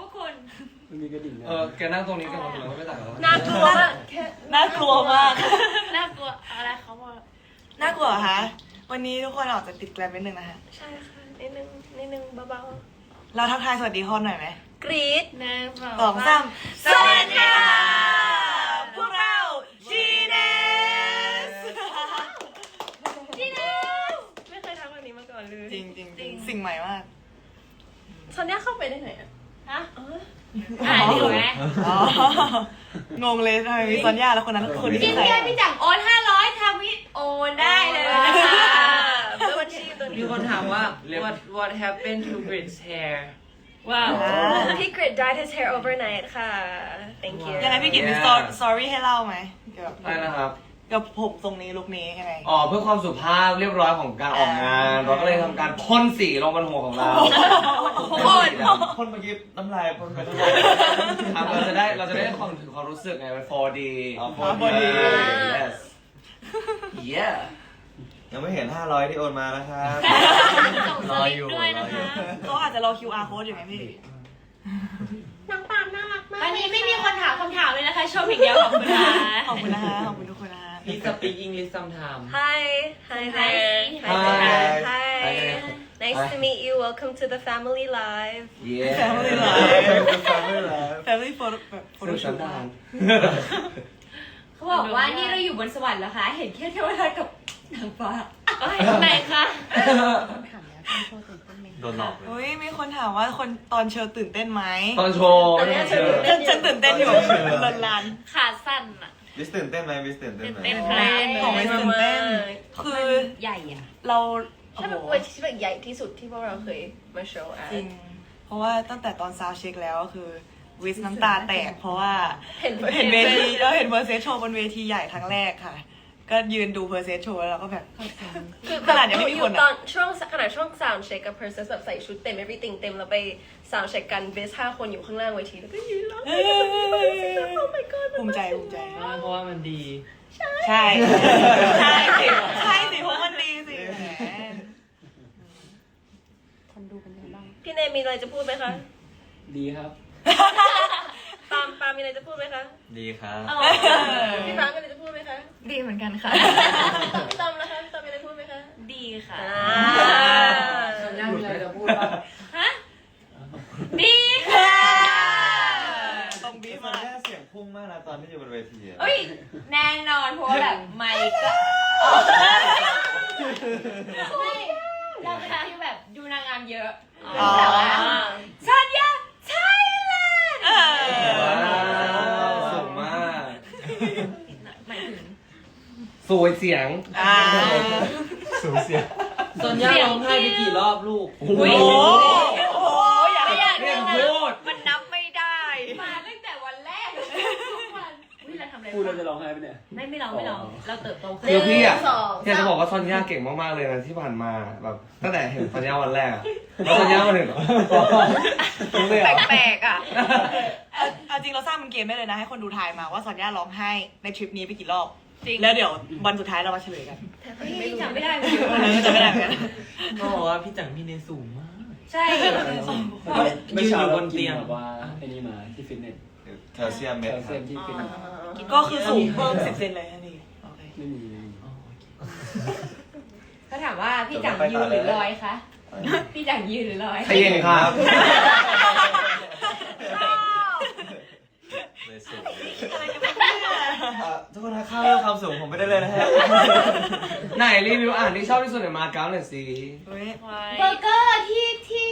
พวกคุณ มันมีกระดิ่งนะเออแกนั่งตรงนี้กันเราก็ไม่ต่างกันน่ากลัวมากแค่น่ากลัวมาก น่ากลัวอะไรเขาบอกน่ากลัวเหรอคะวันนี้ทุกคนออกจะติดแกรมนิดนึงนะคะ ใช่ค่ะนิดนึงนิดนึงเบาเราทักทายสวัสดีคนหน่อยไหมๆกรี๊ดหนึ่งสองสามสวัสดีค่ะพวกเราชีเนสจีเนสไม่เคยทำแบบนี้มาก่อนเลยจริงจริงจริงสิ่งใหม่มากซอนย่าเข้าไปได้ไงอะ ฮะอ๋ออ่านอยู่ไหมอ๋องงเลยทำไมมีซอนย่าแล้วคนนั้นคนนี้กินใครแค่พี่จังโอนห้าร้อยทำวิโอนได้เลยนะคะเพื่อบัญชีตัวมีนี้คนถามว่า what what happened to Brit's hair ว้าวอ่าพี่กรีด dyed his hair overnight ค่ะ thank you ยังไงพี่กิตมีสตอรี่ให้เล่าไหมเกี่ยวกับใช่นะครับ กับผมทรงนี้ลุคนี้ยังไง อ๋อเพื่อความสุภาพเรียบร้อยของการออกงาน เราก็เลยทำการพ่นสีลงบนหัวของเราพ่นพ่นเมื่อกี้น้ำลายพ่นไปทั้งหมดครับเราจะได้เราจะได้ความถึงความรู้สึกไงเป็น 4D อ๋ออ๋อ 4D yes yeah ยังไม่เห็น 500 ที่โอนมานะครับส่งสลิปด้วยนะคะเขาอาจจะรอ QR code อยู่ไงพี่ น้องปามน่ารักมากวันนี้ไม่มีคนถามคำถามเลยนะคะ ชมอย่างเดียวขอบคุณค่ะขอบคุณนะคะขอบคุณทุกคนนะ คะ He speak English sometime Hi Hi Hi. Hi Hi. Hi Hi. Nice Hi. to meet you Welcome to the family live yeah Family life Family photo แบบส photo นุกส shoot นานเขาบอกว่านี่เราอยู่บนสวรรค์แล้วคะ เห็นแค่เทวดากับนางฟ้าเอ้ยไหนคะโดนหลอกเลย เฮ้ยมีคนถามว่าคนตอนเชิญตื่นเต้นไหมตอนโชว์ตอนนี้เชิญฉันฉันตื่นเต้นอยู่ลนลาน ขาสั้นอะ วิสตื่นเต้นไหมวิสตื่นเต้นไหม ตื่นเต้น ของไม่ตื่นเต้น คือ ใหญ่อะเราโอ้ใช่โหเป็นเวทีที่แบบใหญ่ที่สุดที่พวกเราเคยมาโชว์อะจริง เพราะว่าตั้งแต่ตอนซาวเช็คแล้วคือวิสน้ำตาแตก เพราะว่าเห็นเห็นเวทีเราเห็นเวอร์เซสโชว์บนเวทีใหญ่ครั้งแรกค่ะ ก็ยืนดูเพอร์เซสโชว์แล้วเราก็แบบ คือขนาดยังไม่มีคนตอะอนช่วงขนาดช่วง sound check กับ process แบบใส่ชุดเต็ม everything เต็มแล้วไป sound check กันเบสห้าคนอยู่ข้างล่างเวทีแล้วก็ยืนร้องเฮ้ยโอ้ my god ภูมิใจภูมิใจเพราะว่ามันดี ใช่ ใช่สิใช่สิเพราะมันดีสิแหมพี่เนยมีอะไรจะพูดไหมคะ ดีครับ ปาล์มปาล์มมีอะไรจะพูดไหมคะดีครับ พี่ฟ้ามีอะไรจะพูดไหมคะดีเหมือนกันค่ะ พี่ตอมนะคะพี่ตอมมีอะไรพูดไหมคะดีค่ะอ่าสัญญามีอะไรจะพูดบ้างฮะ ดีค่ะต้องบีพี่บมามาเสียงพุ่งมากนะตอนที่อยู่บนเวทีอะเอ้ย แน่นอนเพราะว่าแบบไม่ก็ไม่เราเป็นที่แบบดูนางงามเยอะ อ๋อแต่ว่าสัญญาไทยแลนด์ เออ ว้าวสูงมาก หมายถึง สวยเสียง อ่าสูงเสียงสัญญาร้องไห้ไปกี่รอบลูก โอ้โห โอ้โหโอ้โหอยากไม่อยากเรีเรียยนนพูด มันนับไม่ได้ มาตั้งแต่วันแรกทุกวันอุ้ยเราทำอะไรพูดแล้ววะจะร้องไห้ไปเนี่ย ไม่ไม่ร้องไม่ร้องเราเติบโตขึ้น คือพี่อะสองอยากจะบอกว่าซอนย่าเก่งมากๆเลยนะที่ผ่านมาแบบตั้งแต่เห็นซอนย่าวันแรกอะแล้วซอนย่ามาถึงรู้เลยเหรอ แปลกอะเอาเอาจริงเราสร้างเป็นเกมได้เลยนะ ให้คนดูทายมาว่าซอนย่าร้องไห้ในทริปนี้ไปกี่รอบ จริง แล้วเดี๋ยววันสุดท้ายเรามาเฉลยกันไม่จำไม่ได้เลยเออจะไม่ได้เหมือนกันเขาบอกว่าพี่จังพี่เนยสูงมาก ใช่ไม่เช้ายืนอยู่เราบนเตียง แบบว่าไอ้นี่มาที่ฟิตเนสแคลเซียมแคเม็ดลคเซีรัยบมที่ฟิตเนสก็คือสูงเพิ่มสิบเซนเลยนะนี่โอเคไม่มีเขาถามว่าพี่จังยืนหรือลอยคะพี่จังยืนหรือลอยขยิงครับ เลยสูงอะทุกคนนะข้าวเรื่องความสูงผมไม่ได้เลยนะฮะ ไหนรีวิวอ่านที่ชอบที่สุดในมาเก๊าหน่อยสิเฮ้ยเบอร์เกอร์ที่ที่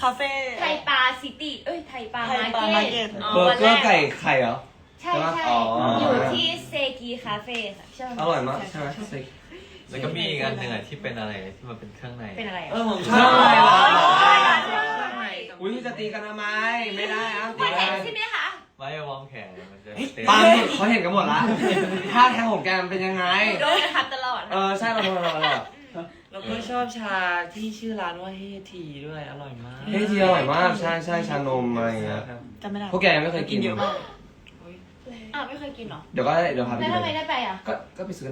คาเฟ่ ไทยปาซิตี้ เอ้ย ไทยปาไทยมาปาร์มาร์เก็เก็ตตอ๋อเบอวัร์นเกแรอร์ไก่ไข่เหรอ ใช่ใช่อ๋อออ ยู่ที่เซกีคาเฟ่ค่ะใช่ไหมอร่อยมากใช่ไหมสิ แล้วก็มีอีกอันหนึ่งอะที่เป็นอะไรที่มันเป็นเครื่องในเป็นอะไรเออะอผมชใช่อบเหรอใช่ อุ้ยจะตีกันทำไมไม่ได้อะตีไม่กัเห็นนใช่ไหมคะ ไว้วอร์มแขนมันจะปังเขาเห็นกันหมดละท่าแทงของแกมันเป็นยังไง โดนกระทำตลอดเออใช่เราโดนเราตลอดแล้วก็ชอบชาที่ชื่อร้านว่าเฮทีด้วยอร่อยมากเฮ้ยทีอร่อยมากใช่ใช่ชานมอะไรอย่างเงี้ยจำไม่ได้พวกแกยังไม่เคยกินเยอะมาก อ้าวไม่เคยกินเหรอ เดี๋ยวก็เดี๋ยวพาไปแล้วกินทำไมได้ไปอะก็ก็ไปซื้อ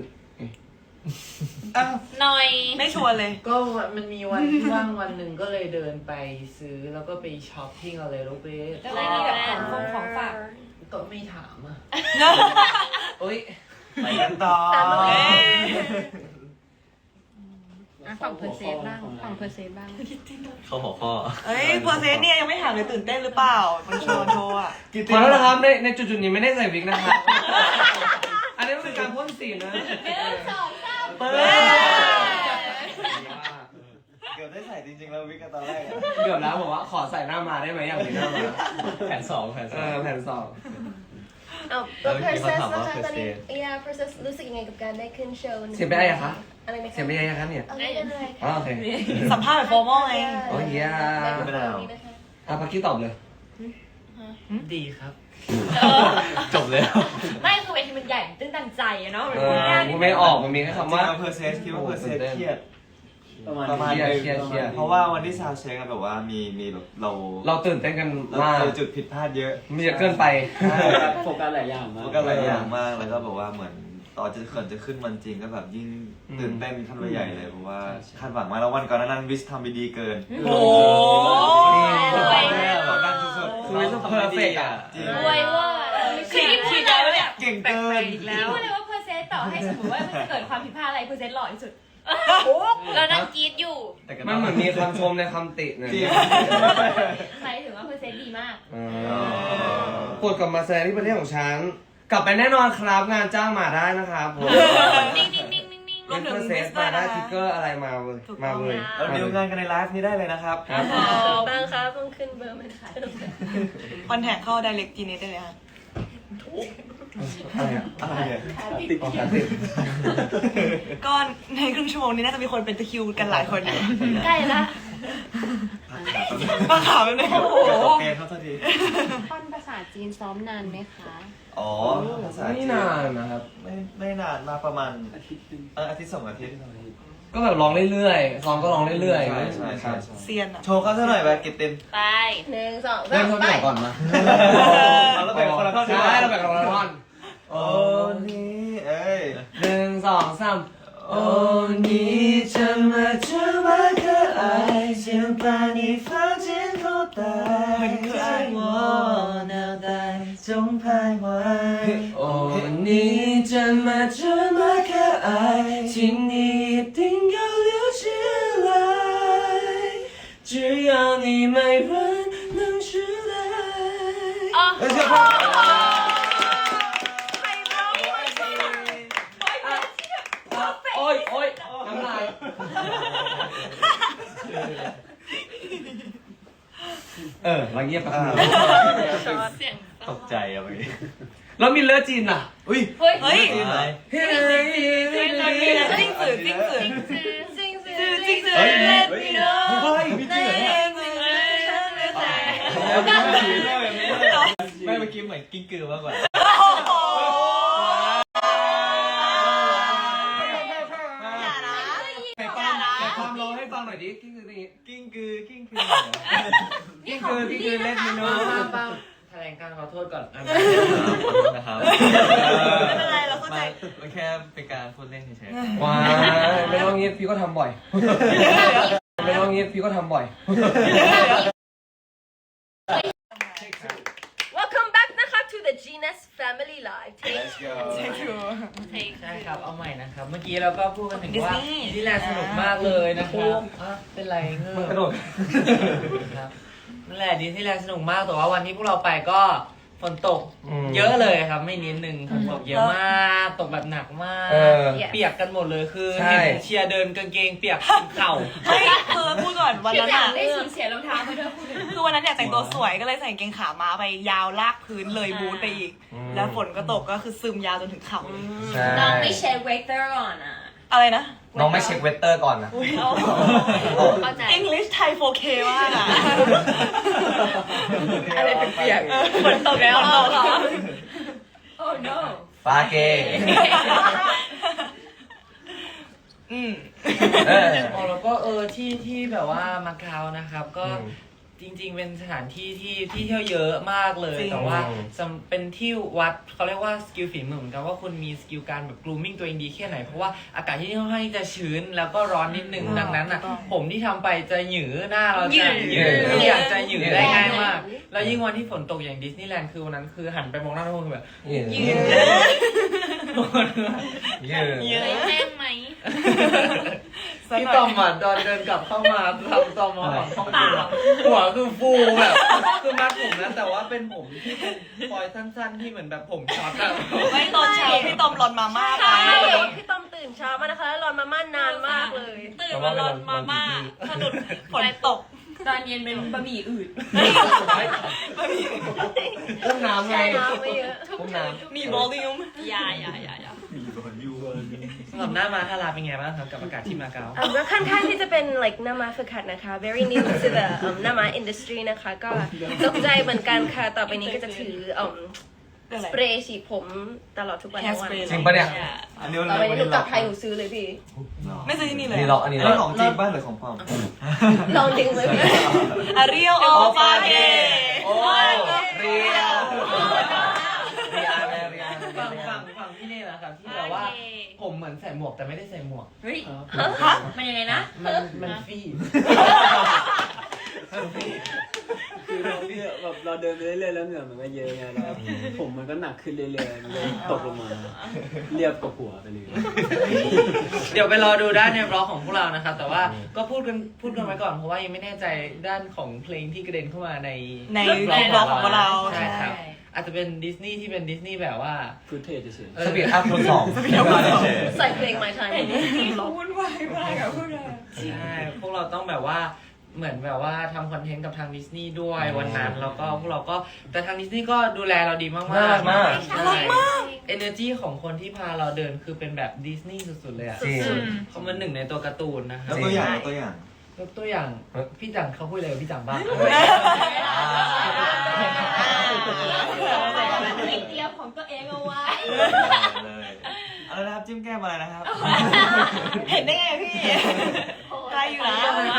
เอ้ยอ้าวหน่อย ไม่ชวนเลย ก็มันมีวันที่ว่างวันหนึ่งก็เลยเดินไปซื้อแล้วก็ไปช้อปปิ้งอะไรลูกเบสแล้วไม่มีแบบของฟงของฝาก ก็ไม่ถามอะโอ๊ยไปกันต่อเอ๊ะอะฝั่งเพอร์เซสบ้างฝั่งเพอร์เซสบ้าง เขาหัวข้อเอ้ยเพอร์เซนต์เนี่ยยังไม่ถามเลยตื่นเต้นหรือเปล่า มันโชว์โชว์อะ ขอโทษนะครับในในจุดๆนี้ไม่ได้ใส่วิกนะครับ อันนี้เป็นการพ่นสีนะเปิด เปิดเกือบได้ใส่จริงๆแล้ววิกกันตอนแรกอะเกือบแล้วบอกว่าขอใส่หน้ามาได้ไหมอยากมีหน้ามาแผนสองแผนสเออง อแผ่นสอง เอาแล้ว แล้วเมื่อกี้ process เขาถามนะว่า คะตอนนี้ process yeah process รู้สึกยังไงกับการได้ขึ้นโชว์เสียงเป็นอะไรอะคะ อะไรนะคะเสียงเป็นยังไงครับเนี่ยเอาไม่เป็นไรอ๋อค่ะโอเค สัมภาษณ์แบบโฟมอลไง โอ้ยยาไม่ได้เอาอะพักกี้ตอบเลย ดีครับ จบแล้วไม่คือเวทีมันใหญ่ตื้นตันใจอะเนาะมันเอพูดอยากกูไม่ออกมันมีแค่คำว่า เพอร์เซนต์คิดว่าเพอร์เซนต์เครียดประมาณประมาณเครียดนึงเครียดเครียด เพราะว่าวันที่ซาวด์เช็คอะแบบว่ามีมีแบบเราเราตื่นเต้นกันเรามากเจอจุดผิดพลาดเยอะมีเยอะเกินไป โฟกัสหลายอย่างมากมันก็หลายอย่างมากแล้วก็แบบว่าเหมือนตอนจะเขินจะขึ้นวันจริงก็แบบยิ่งตื่นเต้นขั้นไปใหญ่เลยเพราะว่าคาดหวังมากแล้ววันก่อนหนานั้นวิสทำไปดีเกินโอ้กดดันยแน่กดดันสุด คือไม่ต้อง perfect อะจริง รวยเว่าคืออีกทีแล้วเนี่ยเก่งเกินพี่พูดเลยว่าเพอร์เซสต่อให้สมมติว่ามันจะเกิดความผิดพลาดอะไรเพอร์เซสหล่อที่สุดเรานั่งกรีดอยู่แต่ก็มันเหมือนมีคำชมในคำติเนี่ยจริงใครถือว่าเพอร์เซสดีมาก เออปวดกลับมาแสดงที่ประเทศของฉัน กลับไปแน่นอนครับงานจ้างมาได้นะครับผม นิ่งนิ่งนิ่งนิ่งนิ่ง รวมถึงเซสมาได้ทิกเกอร์อะไรมาเลยมาเลยเราดีลงานกันในไลฟ์นี้ได้เลยนะครับครับ บางครับต้องขึ้นเบอร์มันค่ะคอนแทคเข้า direct g นี้ได้เลยค่ะอะไรอะอะไรอะติดของขาติดก็ในครึ่งชั่วโมงนี้น่าจะมีคนเป็นตะคริวกันหลายคนอยู่ ใกล้ละ มาข่าวแบบนี้เดี๋ยวตกเกมเขาสักทีท่อนภาษาจีนซ้อมนานไหมคะ อ๋อภาษาไม่นานนะครับ ไม่ไม่นานมาประมาณอาทิตย์หนึงเอออาทิตย์สองอาทิตย์ ก็แบบร้องเรื่อยๆซ้อมก็ร้องเรื่อยๆใช่ใช่ใช่ใช่เซียนอะ โชว์เขาซะหน่อยไปกิตตินไปหนึ่งสองเริ่สามมเท่าไป ไหร่ก่อนมาเอาแล้วแบ่งคนละท่อนดีกว่าใช่เราแบ่งคนละท่อนโอ้นี่เอ้ยหนึ่งสองสาม 哦你怎么这么可爱？想把你放进口袋。 งียบแป๊บนึงเสียงตกใจอะเมื่อกี้แล้วมิลเลอร์จีนล่ะ อุ้ยเฮ้ยเฮ้ยเฮ้ยจิ้งสื่อจิ้งสื่อซิงซิจิ้งงจิ้งสื่อเฮ้ยเล่นเฮ้ยดีเนาะเฮ้ยมีจริงเหรอเนี่ย ไม่เมื่อกี้เหมือนกิ้งกือมากกว่า อย่านะ แต่ความแต่ความร้องให้ฟังหน่อยดิกิ้งคืออย่างงี้ กิ้งกือกิ้งกือ กิ้งคือกิ้งคือเล่นมิโนป้าป้าแถลงการขอโทษก่อนอะนะครับไม่เป็นไรเราเข้าใจ มันแค่เป็นการพูดเล่นเฉยว้ายไม่ต้องงี้พี่ก็ทำบ่อย ไม่ต้องงี้พี่ก็ทำบ่อย Welcome back นะคะ to the Genius Family Live take Let's go ใช่ครับเอาใหม่นะครับ เมื่อกี้เราก็พูดกันถึงว่า Disney ที่แรกสนุกมากเลยนะครับอะเป็นไรเงืมันอกระโดดครับ นั่นแหละดีที่แรกสนุกมากแต่ว่าวันที่พวกเราไปก็ฝนตกอืม เยอะเลยครับ ไม่นิดนึงฝนตกเยอะมากตกแบบหนักมาก เออ เปียกกันหมดเลยคือใช่ เห็นเชียร์เดินกางเกงเปียกถึงเข่า เฮ้ยคือพูดก่อนวันพี่นั้นอยาอะกได้สูญเสียรองเท้าไปด้วยพูดเลยคือวันนั้นอยากแต่งตัวสวยก็เลยใส่กางเกงขาม้าไปยาวลากพื้นเลยบูทไปอีกแล้วฝนก็ตกก็คือซึมยาวจนถึงเข่าเลยใช่ น้องไม่เช็คเวกเตอร์ก่อนอะอะไรนะ น้องไม่เช็คเวทเตอร์ก่อนนะเข้าใจ English Thai 4K มากอะอะไรเปียกเออฝนตกแล้วตกเหรอโอ้ no ฟาเก อืม เอออ๋อแล้วก็เออที่ที่แบบว่ามาเก๊านะครับ ก็อืม จริง ๆ เป็นสถานที่ที่ที่เที่ยวเยอะมากเลย จริง แต่ว่าสำเป็นที่วัดเขาเรียกว่าสกิลฝีมือเหมือนกันว่าคุณมีสกิลการแบบ grooming ตัวเองดีแค่ไหน เพราะว่าอากาศที่นี่ค่อนข้างที่จะชื้นแล้วก็ร้อนนิดนึงดังนั้นอะผมที่ทำไปจะหยือหน้าเราจะหยือทุกอย่างจะหยือได้ง่ายมาก แล้วยิ่งวันที่ฝนตกอย่างดิสนีย์แลนด์คือวันนั้นคือหันไปมองหน้าทุกคนคือแบบ ยืนยืนเยอะ แห้งไหม พี่ตอมอะตอนเดินกลับเข้ามาทำตอมมาของเข้ามาหัวคือฟูแบบคือมัดผมนะแต่ว่าเป็นผมที่เป็นปลอยสั้นๆที่เหมือนแบบผมช็อตอะไม่ตอนเช้าพี่ตอมร้อนมาม่าไปใช่พี่ต้อมตื่นเช้ามานะคะแล้วรอนมาม่านานมากเลย ตื่นมาร้อนมาม่าสะดุดฝนตกตอนเย็นเป็นบะหมี่อืดห้องน้ำไงใช่น้ำไม่เยอะห้องน้มี volume อย่าอย่าอย่าอย่าสำหรับหน้ามาทาราเป็นไงบ้างครับกับอากาศที่มาเก๊าอะก็ค่อนข้างที่จะเป็น like หน้ามาฝึกหัดนะคะ very new to the um, หน้ามา industry นะคะ ก็ตกใจเหมือนกันค่ะ ต่อไปนี้ก็จะถือ um, สเปรย์ฉีดผมตลอดทุกวันทั้งวัน จริงปะเนี่ย อันนี้ต่อไปนี้หนูกลับไทยหนูซื้อเลยพี่ ไม่ซื้อที่นี่ำเลอันยนี้ล็อกอันนี้อันล็อนี้กของจริงบ้านหรือของปลอม ลองดึงเลยพี่ อาเรียวโอปาเกโอ้เรียเรียแม่เรีย ฝั่งฝั่งฝั่งพี่เน่ละครับที่แบบว่า ผ มเหมือนใส่หมวกแต่ไม่ได้ใส่หมวก เฮ้ยมันยังไงนะ มันมันฟี่ คือเราเนี่ยแบบเราเดินไปเรื่อยๆแล้วเหงื่อมันก็เยอะไงแล้วผมมันก็หนักขึ้นเรื่อยๆมันก็ตกลงมา เรียบกับหัวไปเลย เดี๋ยวไปรอดูด้านในบล็อกของพวกเรานะครับ แต่ว่าก็พูดกันพูดกันไว้ก่อนเพราะว่ายังไม่แน่ใจด้านของเพลงที่กระเด็นเข้ามาในในบล็อกของเราใช่ครับ อาจจะเป็นดิสนีย์ที่เป็นดิสนีย์แบบว่าฟุตเทจเฉยสปีดอัพคนสองใส่เพลง My Time วุ่นวายมากกับพวกเราใช่พวกเราต้องแบบว่า เหมือนแบบว่าทำคอนเทนต์กับทางดิสนีย์ด้วยวันนั้นแล้วก็พวกเราก็แต่ทางดิสนีย์ก็ดูแลเราดีมากๆน่ารักมากใช่ เอเนอร์จีของคนที่พาเราเดินคือเป็นแบบดิสนีย์สุดๆเลยอะจริง เขาเป็นหนึ่งในตัวการ์ตูนนะครัแล้บวตัวอย่างตัวอย่าง ยกตัวอย่างพี่จังเขาพูดอะไรกับพี่จังบ้างติดเตรียมของตัวเองเอาไว้ เลยอะไรนะครับจิ้มแก้มอะไรนะครับ เห็นได้ไงพี่ได้ อยู่นะ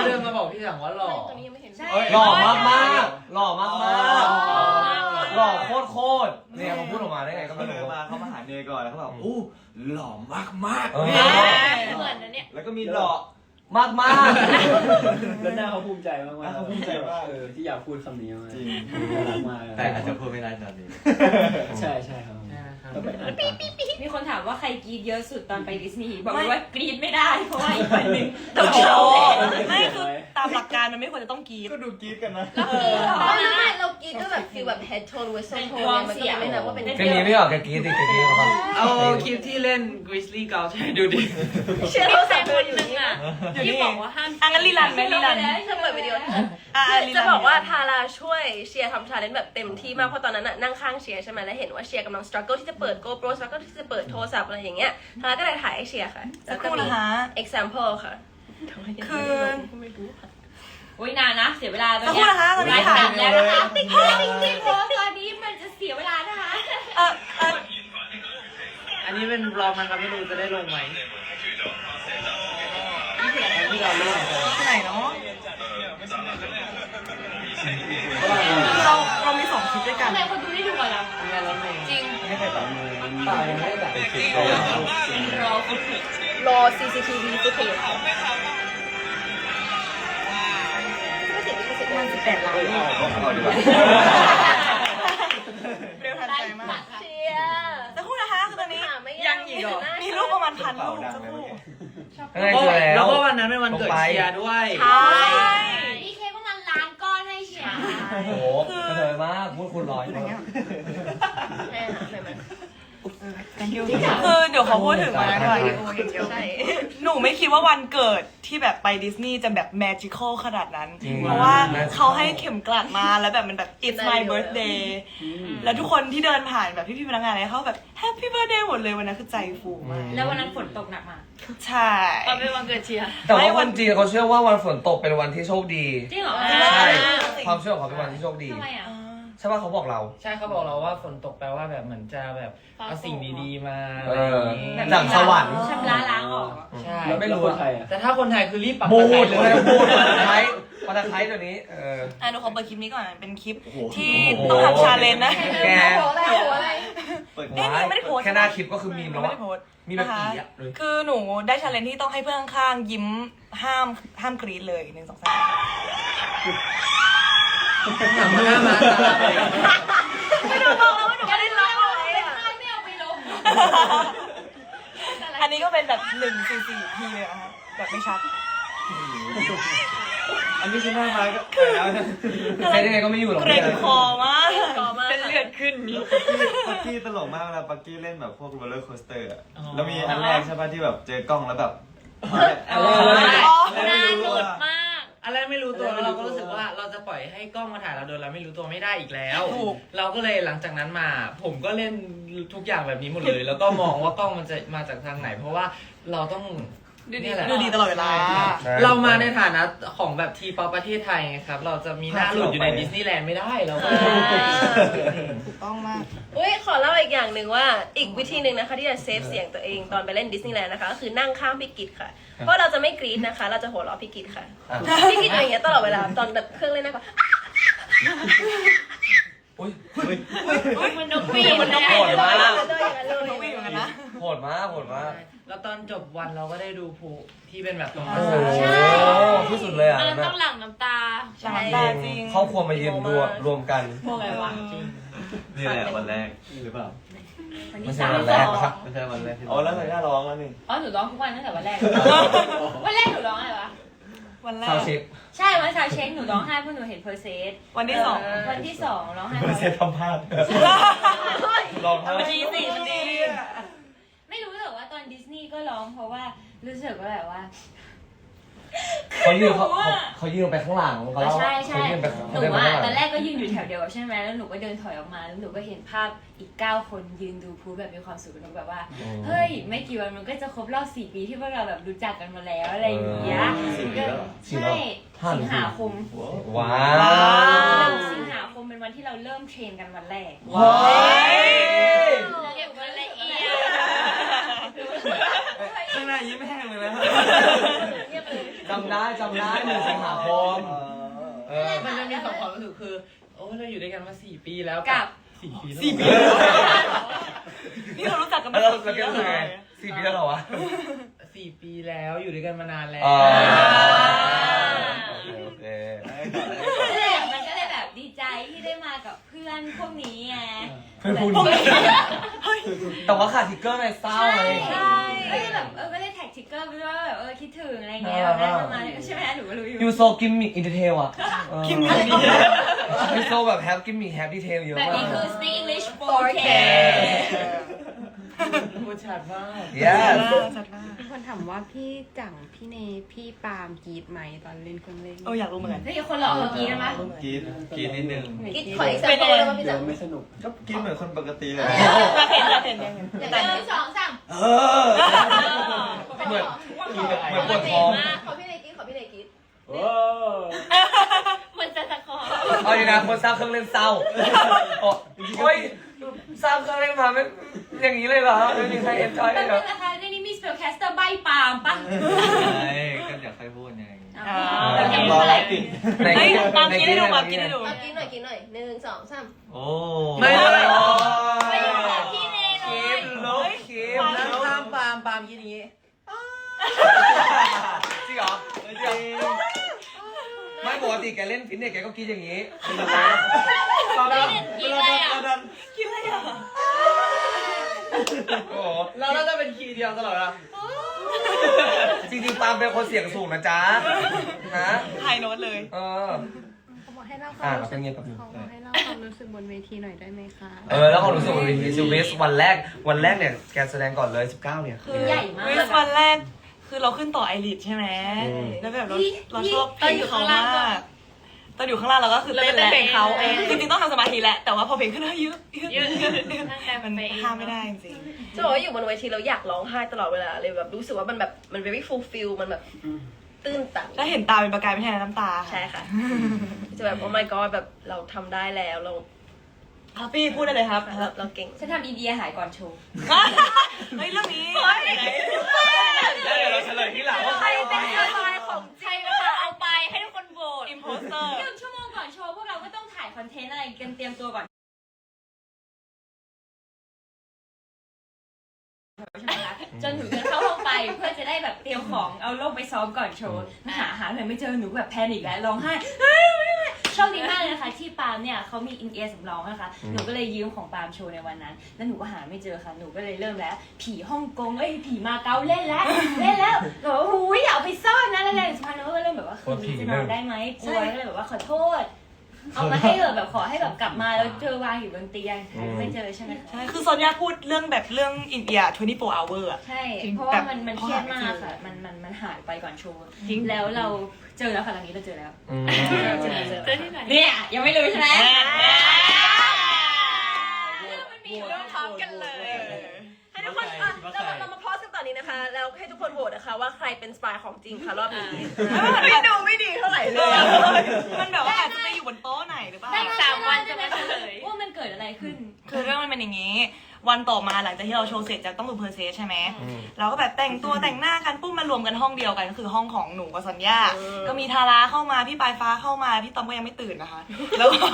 เดินมาบอกพี่จังว่าหล่อ ตัวนี้ยังไม่เห็นใช่หล่อมากมากๆหล่อมากมากๆหล่อโคตรโคตรเนี่ยเขาพูดออกมาได้ไงก็เขาไม่เดินรู้ มาเขามาหาเนยก่อนแล้วเขาบอกอู้หล่อมากมากเออ เหมือนนะเนี่ย แล้วก็มีหล่อ มากมากๆแล้วหน้าเขาภูมิใจมากๆเขาภูมิใจมาก เออที่อยากพูดคำนี้มากจริง น่ารักมากแต่อาจจะพูดไม่ได้ตอนนี้ ใช่ใช่ครับ มมีคนถามว่าใครกรีดเยอะสุดตอนไปดิสนีย์บอกเลยว่ากรีดไม่ได้เพราะว่าอีกคนนึงต้องโชว์เออไม่คือตามหลักการมันไม่ควรจะต้องกรีดก็ดูกี๊ดกันนะตอนนั้นอะเรากินก็แบบฟีลแบบ head tone whistle tone เนี่ยมันก็เลยไม่นับว่าเป็นแค่นี้ไม่ออกแกกรีดดิแกกรีดเขาเอาคลิปที่เล่น Grizzly g o u ให้ดูดิเชื่อเราใส่คนนึงอะอยู่ที่นี่บอกว่าห้ามอะงั้นรีรันไหมรีรันถ้าเปิดวิดีโออะคือรีรันจะบอกว่าทาราช่วยเชียร์ทำชาเลนจ์แบบเต็มที่มากเพราะตอนนั้นน่ะนั่งข้างเชียร์ใช่ไหมแล้วเห็นว่าเชียร์กำลัง struggle ที่จะเปิด GoPro struggle ที่จะเปิดโทรศัพท์อะไรอย่างเงี้ยทาราก็เลยถ่ายให้เชียร์ค่ะสัแล้กวคก็รู่มีนะคะ example ค่ะคือโอ้ยนานนะ เสียเวลาตอนสักครู่เนี้ยนะคะตอนนี้รายถ่ายการแล้วนะคะติ๊กติ๊กติ๊กติ๊กตอนนี้มันจะเสียเวลานะคะเออเอออันนี้เป็นบล็อกนะครับไม่รู้จะได้ลงไหมที่เราเล่นกันที่ไหนเนาะ เราเรามีสองคลิปด้วยกัน ทำไมคนดูได้ดูกว่าเราอันนี้เราเล่นจริง ไม่ใครตัดมือตายยังไม่ได้แบบเป็นคลิปรอฟุตเทจรอ CCTV footage ค่ะมันสิบแปดล้านเอาดีกว่าเร็วทันใจมากเชียร์สักครู่นะคะคือตอนนี้หาไม่ยังอีกเหรอมีรูปประมาณพันรูปสักครู่ข้างในเจอแล้วแล้วก็วันนั้นเป็นวันเกิดเชียร์ด้วย ใช่ โอ้โหกระเทยมากพูดคุณร้อยมาก แม่หาไปไหม คือเดี๋ยวเขาพูดถึงมาแล้วด้วยใช่หนูไม่คิดว่าวันเกิดที่แบบไปดิสนีย์จะแบบแมจิคอลขนาดนั้น จริงเพราะว่า magical เขาให้เข็มกลัดมาแล้วแบบมันแบบ it's my birthday แล้วทุกคนที่เดินผ่านแบบพี่ๆพนักงานอะไรเขาแบบ happy birthday หมดเลยวันนั้นคือใจฟูมากแล้ววันนั้นฝนตกหนักมากใช่ตอนเป็นวันเกิดเชียร์แต่ว่าคนจีนเขาเชื่อว่าวันฝนตกเป็นวันที่โชคดีจริงเหรอใช่ความเชื่อของเขาเป็นวันที่โชคดีทำไมอะ ใช่ป่ะเขาบอกเรา ใช่เขาบอกเราว่าฝนตกแปลว่าแบบเหมือนจะแบบเอาสิ่งดีๆมาเออแบบจากสวรรค์ ชำระล้างออกใช่แล้วไม่รู้คนไทยอะแต่ถ้าคนไทยคือรีบปรับบูตะดไคร้เลยบูดไทยปลาตะไคร้ตัวนี้ เออ อะหนูขอเปิดคลิปนี้ก่อน เป็นคลิปโอ้โหที่โอ้โหต้องทำชาเลนจ์นะแกเปิดเอ๊ะนี่ไม่ได้โพสต์แค่หน้าคลิปก็คือมีมหนูแล้วไม่อะ ได้โพสต์มีแบบนะคะอีอะเลยคือหนูได้ชาเลนจ์ที่ต้องให้เพื่อนข้างๆยิ้มห้ามห้ามกรีดเลยหนึ่งสองสามถาม หน้ามาตาเลยไม่ดูบอกแล้วว่าหนูไม่ได้ร้องเลยอะไม่เอาไปลบอันนี้ก็เป็นแบบหนึ่งสี่สี่ทีเลยอะฮะแบบไม่ชัด อันนี้คือหน้าไม้ก็แล้วนะใช้ยังไงก็ไม่อยู่หรอกเกรงคอมากต่อมาเป็นเลือดขึ้นนี่ปักกี้ตลกมากเวลาปักกี้เล่นแบบพวกโรลเลอร์โคสเตอร์อะแล้วมีอันแรกใช่ป่ะที่แบบเจอกล้องแล้วแบบอ๋ออะไรไม่รู้อะมาก อะไรไม่รู้ตัวแล้วเราก็รู้สึกว่าเราจะปล่อยให้กล้องมาถ่ายเราโดยเราไม่รู้ตัวไม่ได้อีกแล้วถูก เราก็เลยหลังจากนั้นมา ผมก็เล่นทุกอย่างแบบนี้หมดเลย แล้วก็มองว่ากล้องมันจะมาจากทางไหน เพราะว่าเราต้อง นี่แหละดูดีตลอดเวลาเรามาในฐานะของแบบทีป๊อปประเทศไทยไงครับ เราจะมีหน้าหลุดอยู่ในดิสนีย์แลนด์ไม่ได้เราก็ถูกต้องมาก อุ้ยขอเล่าอีกอย่างหนึ่งว่าอีกวิธีหนึ่งนะคะ ที่จะเซฟเสียงตัวเองตอนไปเล่นดิสนีย์แลนด์นะคะก็คือนั่งข้างพี่กิตค่ะ เพราะเราจะไม่กรี๊ดนะคะ เราจะหัวเราะพี่กิตค่ะพี่กิตอย่างเงี้ยตลอดเวลาตอนแบบเครื่องเล่นนะก็อุ้ยมันนกปีมันนกปี โหดมากเลยอย่างนั้นเลยน้องวิ่งเหมือนกันนะโหดมากโหดมาก แล้วตอนจบวันเราก็ได้ดูภูที่เป็นแบบตรงโอ้นั้นโหที่สุดเลยอะมันแบบต้องหลั่งน้ำตา ใช่จริงครอบครัวมายืนรวมรวมกันพวกอะไรวะ นี่แหละวันแรกหรือเปล่าวันไม่ที่ใช่สามวันแรกครับไม่ใช่วันแรกอ๋อแล้วใส่หน้าร้องแล้วนี่อ๋อหนูร้องทุกวันตั้งแต่วันแรก วันแรกหนูร้องอะไรวะ วันแรซาวกเช็คใช่วันชาวเช็คหนูร้องไห้เพราะหนูเห็นเพอร์เซสวันที่สอง วันที่สองร้องไห้เปอร์เซ็นต์ทำพลาดลองพลาดมันดีสิมันดี ไม่รู้แต่ว่าตอนดิสนีย์ก็ร้องเพราะว่ารู้สึกว่าแบบว่า เขายืนเขาเขาเขายืนไปข้างหลังเขาอ๋อเล่าใช่ใช่เขายืนไปหเขานูเดินไปว่าข้างหตลัองนแรกก็ยืนอยู่แถวเดียวกับใช่ไหมแล้วหนูก็เดินถอยออกมา แล้วหนูก็เห็นภาพอีก9คนยืนดูพูแบบมีความสุขหนูแบบว่า เฮ้ย ไม่กี่วันมันก็จะครบรอบ4ปีที่พวกเราแบบรู้จักกันมาแล้วอะไรอย่างเงี้ยสี่ปีแล้วสี่ใช่ห้าหสิรืงอหาคมว้าว้าววสิงหาคมเป็นวันที่เราเริ่มเทรนกันวันแรก ว้ายเก็บกันละเอียดข้างหน้ายิ้มแห้งเลยนะจำได้จำได้หนึ่งสิงหาคม เออ มันจะมีสองความรู้สึกคือ โอ้เราอยู่ด้วยกันมาสี่ปีแล้วกับสี่ปีแล้วสี่ปีนี่เรารู้จักกันแล้มาวเราสี่เราปีเก็แล้วไงสี่ปีแล้วเหรอวะสี่ปีแล้วอยู่ด้วยกันมานานแล้วอ๋อโอเคนั่นแหละมันก็เลยแบบดีใจที่ได้มากับเพื่อนพวกนี้ไงเพื่อนพูดแต่ว่าขาดทิกเกอร์ในเศร้าไงใช่ก็เลยแบบ ดถึงอะไรเงี้ยแบบได้ประมาณใช่ไหมหนูก็รู้อยู่ยูโซกิมมิกอินเทลอะกิมมิกยูโซแบบแฮปกิมมิกแฮปดีเทลเยอะแบบมานี้กคือ speak English 4K พู ดชัดมาก yes จัดมากมีคนถามว่าพี่จังพี่เนพี่ปาล์มกรีดไหมตอนเล่นเครื่องเล่นเอออยากรู้เหมือนกันเฮ้ยคนหล่อเมื่อกี้นะมั้ยกรีดกรีดนิดนึงกิดขออีกสักตัวแล้วว่าพี่เดี๋จัยวงไม่สนุกก็กรีดเหมือนคนปกติเลยอยากเห็นอยากเห็นอยากเห็นหนึ่งสองสามเออเหมือนเหมือนปวดท้องขอพี่เลยกิดขอพี่เลยกิด โอ้เหมือนจะตะคอเอาดีนะคนสร้างเครื่องเล่นเศร้าโอ้ยสร้างเครื่องเล่นมาไม่อย่างนี้เลยเหรอไม่มีใครเอ็นจอยแป๊เลบยเหรนึองนะคะในนี้มี spellcaster ใบปาล์มปะใช่ก็อยากให้พูดไงอ่ารอแล้วติดในเฮ้ยในปาล์มกินให้ดูในปาล์มกินให้ดู เอากินหน่อยกินหน่อยหนึ่งสองสามโอ้ไม่เลยไม่อยู่กับพี่เนเล คิ ย มลุกคิม แล้วปามปามปามคิดอย่างนี้ จริงเหรอจริงไม่ ปกติแกเล่นฟิตเนสแกก็กินอย่างนี้ไม่เด่นกินอะไรอะกินอะไรอะโอ้โหเราเราจะเป็นคีย์เดียวตลอดเวลาจริงๆปาล์มเป็นคนเสียงสูงนะจ๊ะนะไฮโน้ตเลย เออ เขาบอกให้เล่าความรู้เราสึเป็นกเงียบบนึงเขาบอกให้เล่าความรู้สึกบนเวทีหน่อยได้ไหมคะเออแล้วความรู้สึกของวินทีซูวิสวันแรกวันแรกเนี่ยแกแสดงก่อนเลย 19 เนี่ยคือใหญ่มาก วันแรก คือเราขึ้นต่อไอริดใช่ไหมอืม แล้วแบบเราพี่เราชอบเพพี่ลงเขาตอนอยู่ข้างล่างมากตอนอยู่ข้างล่างเราก็คือเต้นเราก็เต้นและเพลงเขาเองจริงๆต้องทำสมาธิแหละแต่ว่าพอเพลงขึ้นแล้วยืดยืดยืดยืดนั่งแต่มันไปเองห้ามไม่ได้จริงจะบอกว่าอยู่บนเวทีเราอยากร้องไห้ตลอดเวลาเลยแบบรู้สึกว่ามันแบบมัน very fulfill มันแบบตื้นตันๆถ้าเห็นตาเป็นประกายไม่ใช่น้ำตา ใช่ค่ะ จะแบบ oh my god แบบเราทำได้แล้วเรา ครับพี่พูดได้เลยครับเราเราเก่งฉันทำอินเดียหายก่อนโชว์เฮ้ยเรื่องนี้แล้วเดี๋ยวเราเฉลยที่หลังว่าใครเอาไปของใครนะคะเอาไปให้ทุกคนโหวตอิมโพโปสเตอร์ หนึ่งชั่วโมงก่อนโชว์พวกเราก็ต้องถ่ายคอนเทนต์อะไรกันเตรียมตัวก่อน ใช่ไหมคะจนหนูเดินเข้าห้องไปเพื่อจะได้แบบเตรียมของเอาลงไปซ้อมก่อนโชว์หาหาเลยไม่เจอหนูแบบแพนิคแล้วร้องไห้โชคดีมากเลยนะคะที่ปาล์มเนี่ยเขามีอินเอียร์สำรองนะคะหนูก็เลยยืมของปาล์มโชว์ในวันนั้น แล้วหนูก็หาไม่เจอค่ะหนูก็เลยเริ่มแล้ว ผีฮ่องกงเอ้ยผีมาเก๊าเล่นแล้วเล่นแล้วแบบว่าหูยอย่าเอาไปซ่อนนะแล้วแล้วสุพรรณก็เริ่มแบบว่าคืนนี้จะนอนได้ไหมกลัวก็เลยแบบว่าขอโทษ เอามาให้เถอะแบบขอให้แบบกลับมาแล้วเจอวางอยู่บนเตียงไม่เจอใช่ไหมคะใช่คือซอนยาพูดเรื่องแบบเรื่องอินเดีย24 hour อะ ใช่จริงเพราะว่ามันแบบมันเครียดมากค่ะ มันมันมันหายไปก่อนโชว์แล้วเราเจอแล้วค่ะตอนนี้เราเจอแล้วอืมเจอแล้วเจอเจอที่ไหนเนี่ยยังไม่รู้ใช่ไหม มันมีเรื่องพร้อมกันเลยให้ ทุกคนอะเรามาเรามาพอสกันตอนนี้นะคะ แล้วให้ทุกคนโหวตนะคะ ว่าใครเป็นสปายของจริงค่ะรอบนี้ไม่ดูไม่ดีเท่าไหร่เลย มันแบบว่าอาจจะไปอยู่บนโต๊ะไหนหรือเปล่าได้สามวันจะมาเฉลยว่ามันเกิดอะไรขึ้น คือเรื่องมันเป็นอย่างนี้ วันต่อมาหลังจากที่เราโชว์เสร็จจะต้องดูเพอร์เซสใช่ไหมเราก็แบบแต่งตัวแต่งหน้ากันปุ๊บมารวมกันห้องเดียวกันก็คือห้องของหนูกับสัญญา ก็มีทาราเข้ามาพี่ปลายฟ้าเข้ามาพี่ตอมก็ยังไม่ตื่นนะคะ แล้วก็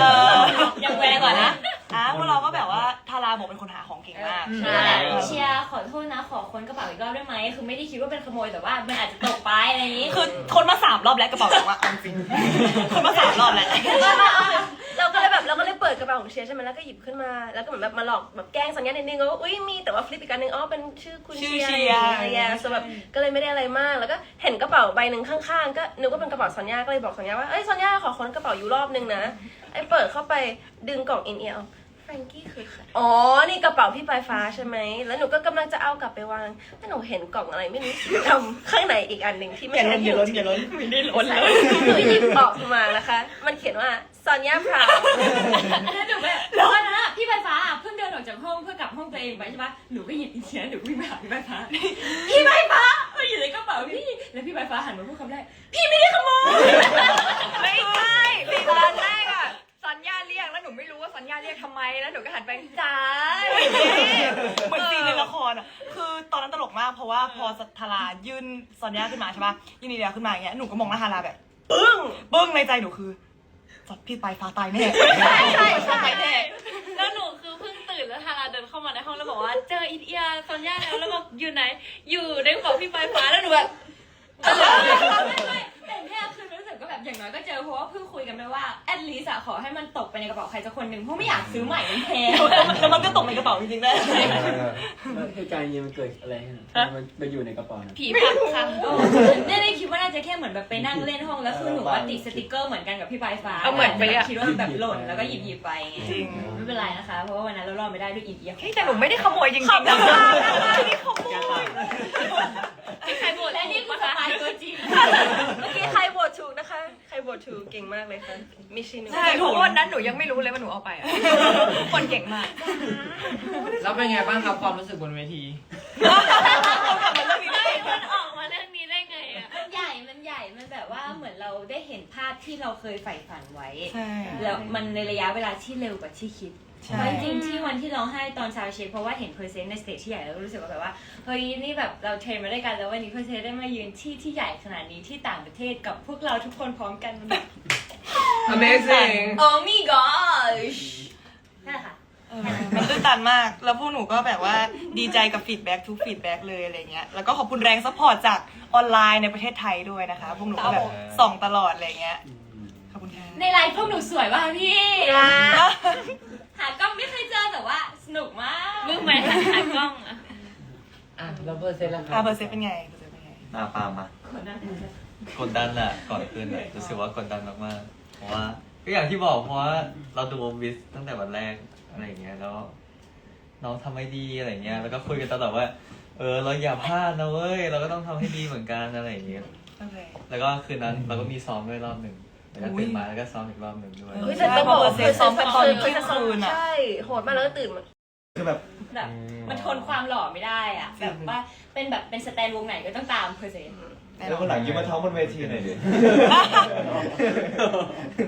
เออยังแวงก่อนนะ อะพวกเราก็แบบว่าทาราบอกเป็นคนหาของเก่งมากใช่ เชียร์ขอโทษนะขอค้นกระเป๋าอีกรอบได้ไหมคือไม่ได้คิดว่าเป็นขโมยแต่ว่ามันอาจจะตกไปอะไรอย่างนี้คือคนมาสามรอบแล้วกระเป๋าบอกว่าเอาจริงคนมาสามรอบแล้วเราก็เลยแบบเราก็เลยเปิดกระเป๋าของเชียร์ใช่ไหมแล้วก็หยิบขึ้นมา แล้วก็เหมือนแบบมาหลอกแบบแกล้งสัญญาณนิดนึงว่าอุ้ยมีแต่ว่าฟลิปอีกอันหนึงอ๋อเป็นชื่อคุณชื่อเชียร์เชียร์อะไรอย่างเงี้ยส่วนแบบก็เลยไม่ได้อะไรมาก แล้วก็เห็นกระเป๋าใบหนึ่งข้างๆ ก็นึกว่าเป็นกระเป๋าสัญญาก็เลยบอกสัญญาว่าเอ้ยสัญญาขอค้นกระเป๋าอยู่รอบนึงนะไอ้เปิดเข้าไปดึงกล่องอินเอียร์ แฟรงกี้คือใครอ๋อ นี่กระเป๋าพี่ปลายฟ้าใช่ไหม แล้วหนูก็กำลังจะเอากลับไปวางแต่หนูเห็นกล่องอะไรไม่รู้สีดำข้างในอีกอันหนึ่งที่ไม่อย่าใช่ล้นอย่าล้นอย่าล้นไม่ได้ล้นใส่เลยหนูหยิบออกมานะคะ มันเขียนว่าซอนยาพราวแล้วหนูแบบแล้ววันนั้นอะพี่ไฟฟ้าอะเพิ่งเดินออกจากห้องเพื่อกลับห้องตัวเองไปใช่ปะหนูก็หยิบอีเชียหนูก็วิ่งไปหาพี่ไฟฟ้า พี่ไฟฟ้ามันอยู่ในกระเป๋าพี่ แล้วพี่ไฟฟ้าหันมาพูดคำแรก พี่ไม่ได้ขโมย ไม่ใช่ปีตอนแรกอะ สัญญาเรียกแล้วหนูไม่รู้ว่าสัญญาเรียกทำไมแล้วหนูก็หันไปจ้าเหมือนซีนในละครอะคือตอนนั้นตลกมากเพราะว่าพอทารายื่นซอนยาขึ้นมาใช่ปะยื่นนีเดียขึ้นมาอย่างเงี้ยหนูก็มองหน้าทาราแบบปึ้งปึ้งในใจหนูคือจอดพี่ไปฟ้าตายแน่ใช่ใช่ใช่ตายแน่แล้วหนูคือเพิ่งตื่นแล้วทาราเดินเข้ามาในห้องแล้วบอกว่าเจออีเอียสัญญาแล้วแล้วบอกอยู่ไหน อยู่ในกระเป๋าพี่ปลายฟ้าแล้วหนูแบบไม่ไม่ แต่เนี่ยคือรู้สึกก็แบบอย่างน้อยก็เจอเพราะว่าเพิ่งคุยกันไปว่าแอดลีสอะขอให้มันตกไปในกระเป๋าใครสักคนหนึ่งเพราะไม่อยากซื้อใหม่มันแพงแล้วมันก็ตกในกระเป๋าจริงๆด้วยแล้วเหตุการณ์นี้มันเกิดอะไรขึ้นมันไปอยู่ในกระเป๋านะผีผักค่ะเนี่ยได้คิดว่าน่าจะแค่เหมือนแบบไปนั่งเล่นห้องแล้วคือหนูว่าติดสติกเกอร์เหมือนกันกับพี่ปลายฟ้าเอาเหมือนไปอะ คิดว่าแบบหล่นแล้วก็หยิบหยิบไปไงจริง ไม่เป็นไรนะคะ เพราะว่าวันนั้นเรารอดไม่ได้ด้วยอีเอียแต่หนูไม่ได้ขโมยจริงๆนะนี่ขโมย ใครบ่นและนี่คือสปายตัวจริง เมื่อกี้ใครโหวตถูกนะคะ ใครโหวตถูกเก่งมากเลยค่ะ มิชินุ ใช่เพราะวันนั้นหนูยังไม่รู้เลยว่าหนูเอาไปอะคนเก่งมากแล้วเป็นไงบ้างครับความรู้สึกบนเวที ไม่มันออกมาเรื่องนี้ได้ไงอะมันใหญ่ มันใหญ่ มันแบบว่าเหมือนเราได้เห็นภาพที่เราเคยใฝ่ฝันไว้ ใช่ แล้วมันในระยะเวลาที่เร็วกว่าที่คิด ใช่ เพราะจริงๆที่วันที่ร้องไห้ตอนซาวด์เช็คเพราะว่าเห็นเพอร์เซนต์ในสเตจที่ใหญ่แล้วรู้สึกว่าแบบว่าเฮ้ยนี่แบบเราเทรนมาด้วยกันแล้ววันนี้เพอร์เซนต์ได้มายืนที่ที่ใหญ่ขนาดนี้ที่ต่างประเทศกับพวกเราทุกคนพร้อมกันมันแบบ Amazing Oh my gosh นั่นแหละค่ะ เออมันตื้นตันมาก แล้วพวกหนูก็แบบว่าดีใจกับฟีดแบ็กทุกฟีดแบ็กเลยอะไรเงี้ย แล้วก็ขอบคุณแรงซัพพอร์ตจากออนไลน์ในประเทศไทยด้วยนะคะ พวกหนูก็แบบส่องตลอดอะไรเงี้ย ขอบคุณค่ะในไลฟ์พวกหนูสวยป่ะพี่ หากล้องไม่เคยเจอแต่ว่าสนุกมากมือใหม่หันหากล้องอะอะแล้วเปอร์เซ็นต์ละคอ่ารับเปอร์เซ็นต์เป็นไงเปอร์เซ็นต์เป็นไงหน้าปาล์มมาคนนั้นกดดันอะก่อนขึ้นอะรู้สึกว่ากดดันมากๆเพราะว่าก็อย่างที่บอกเพราะว่าเราดูวิสตั้งแต่วันแรกอะไรอย่างเงี้ยแล้ว น้องทำให้ดีอะไรเงี้ยแล้วก็คุยกันตลอดว่า เออ เราอย่าพลาดนะเว้ยเราก็ต้องทำให้ดีเหมือนกันอะไรอย่างเงี้ยโอเคแล้วก็คืนนั้นเราก็มีซ้อมด้วยรอบหนึ่ง แล้วก็ตื่นมาแล้วก็ซ้อมอีกรอบหนึ่งด้วยเอเฮ้อยแต่ต้องบอกว่าใช่เพราะเปอร์เซ็นต์ซ้อมกันตอนเที่ยงคืนอะ ใช่โหดมากแล้วก็ตื่นมา คือแบบ แบบมันทนความหล่อไม่ได้อะแบบว่าเป็นแบบเป็นสแตนวงไหนก็ต้องตามเพอร์เซนต์แล้วคนหลังยิ้มมาท้องบนเวทีหน่อยดิ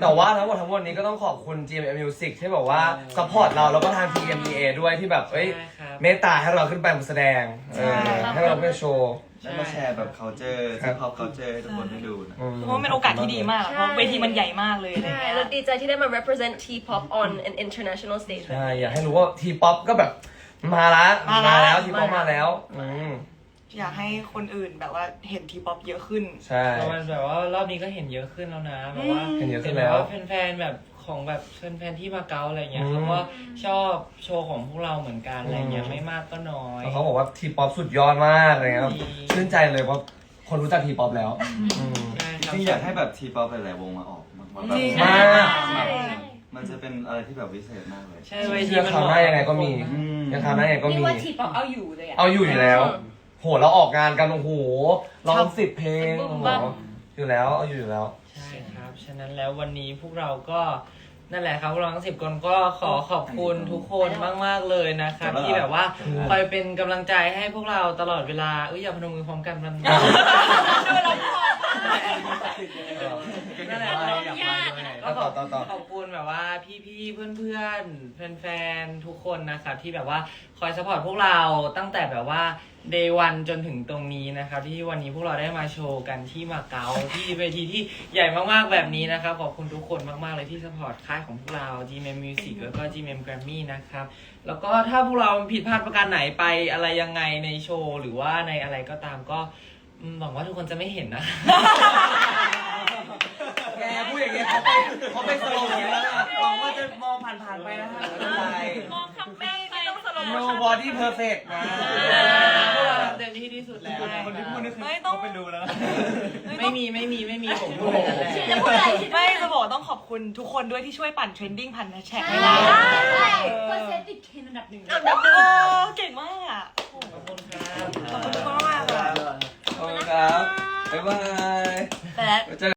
แต่ว่าทั้งหมดทั้งมวลนี้ก็ต้องขอบคุณ GMM Music ที่บอกว่าซัพพอร์ตเราแล้วก็ทาง TMEA ด้วยที่แบบเอ้ยใช่ครับเมตตาให้เราขึ้นไปบนแสดงเออให้เราไปโชว์ ได้มาแชร์แบบ culture ครับ pop culture ให้ทุกคนได้ดูนะอืมเพราะว่ามันเป็นโอกาสที่ดีมากอะเพราะเวทีมันใหญ่มากเลยอะไรใช่เงี้ย แล้วดีใจที่ได้มา represent T-pop on an international stage แบบใช่นี้อยากให้รู้ว่าทีป๊อปก็แบบมาละมาละ แล้วทีป๊อปมาแล้วอืมอยากให้คนอื่นแบบว่าเห็นทีป๊อปเยอะขึ้น ใช่ แต่มันแบบว่ารอบนี้ก็เห็นเยอะขึ้นแล้วนะแบบว่าเห็นเยอะขึ้นแล้วห็บบาแฟนๆแบบ ของแบบแฟนๆที่มาเก๊าอะไรเงี้ยอืม เขาก็ชอบโชว์ของพวกเราเหมือนกันอะไรเงี้ยอืมไม่มากก็น้อยแล้วเขาบอกว่าทีป๊อปสุดยอดมากอะไรเงี้ยดีชื่นใจเลยว่าคนรู้จักทีป๊อปแล้วอืมใช่ครับจริงๆอยากให้แบบ T-pop หลายๆวงมาออกมามาแบบจริง มากมันจะเป็นอะไรที่แบบวิเศษมากเลย ใช่เวทีเชื่อมันคราวหน้ายังไงก็มีอืม ยังคราวหน้ายังไงก็นี่มีว่าทีป๊อปเอาอยู่เลยอะเอาอยู่อยู่แล้ว โหเราออกงานกันโอ้โหร้องสิบเพลงบึ้โอ้มโหบั้มอยู่แล้วเอาอยู่อยู่แล้ว ใช่ครับ ฉะนั้นแล้ววันนี้พวกเราก็ นั่นแหละครับพวกเราทั้งสิบคนก็ขอขอบคุณทุกคนมาก ๆ เลยนะครับ ที่แบบว่าคอยเป็นกำลังใจให้พวกเราตลอดเวลาเอ้ยอย่าพนมมือพร้อมกันมัน นั่นแหละอยากไปด้วยก็ขอบต่อต่อ ขอบคุณแบบว่าพี่ๆ เพื่อนๆ แฟนๆ ทุกคนนะครับที่แบบว่าคอยสปอร์ตพวกเราตั้งแต่แบบว่า day one จนถึงตรงนี้นะครับ ที่วันนี้พวกเราได้มาโชว์กันที่มาเก๊าที่เวทีที่ใหญ่มากๆแบบนี้นะครับ ขอบคุณทุกคนมากๆเลยที่สปอร์ตค่ายของพวกเรา GMM Music แล้วก็ GMM Grammy นะครับ แล้วก็ถ้าพวกเราผิดพลาดประการไหนไปอะไรยังไงในโชว์ หรือว่าในอะไรก็ตามก็อืมหวังว่าทุกคนจะไม่เห็นนะ แกพูดอย่างเงี้ยเขาไปเขาไปสโลว์อย่างเงี้ยแล้วอะหวังว่าจะมองผ่านๆไปนะฮะไม่เป็นไร มองคำแป้งไป nobody perfect นะพวกเราทำเต็มที่ที่สุดแล้วคนที่พูดนี่คือไม่ต้องเขาไปดูแล้ว ไม่มีไม่มีไม่มีผมพูดไปนั่นแหละจะพูดอะไรคิดไม่จะบอกว่าต้องขอบคุณทุกคนด้วยที่ช่วยปั่นเทรนดิ้งผ่านแชทให้เราเปอร์เซ็นต์ติดเทรนด์อันดับหนึ่งเออเก่งมากอะขอบคุณครับขอบคุณทุกคนมากๆค่ะขอบคุณครับบ๊ายบาย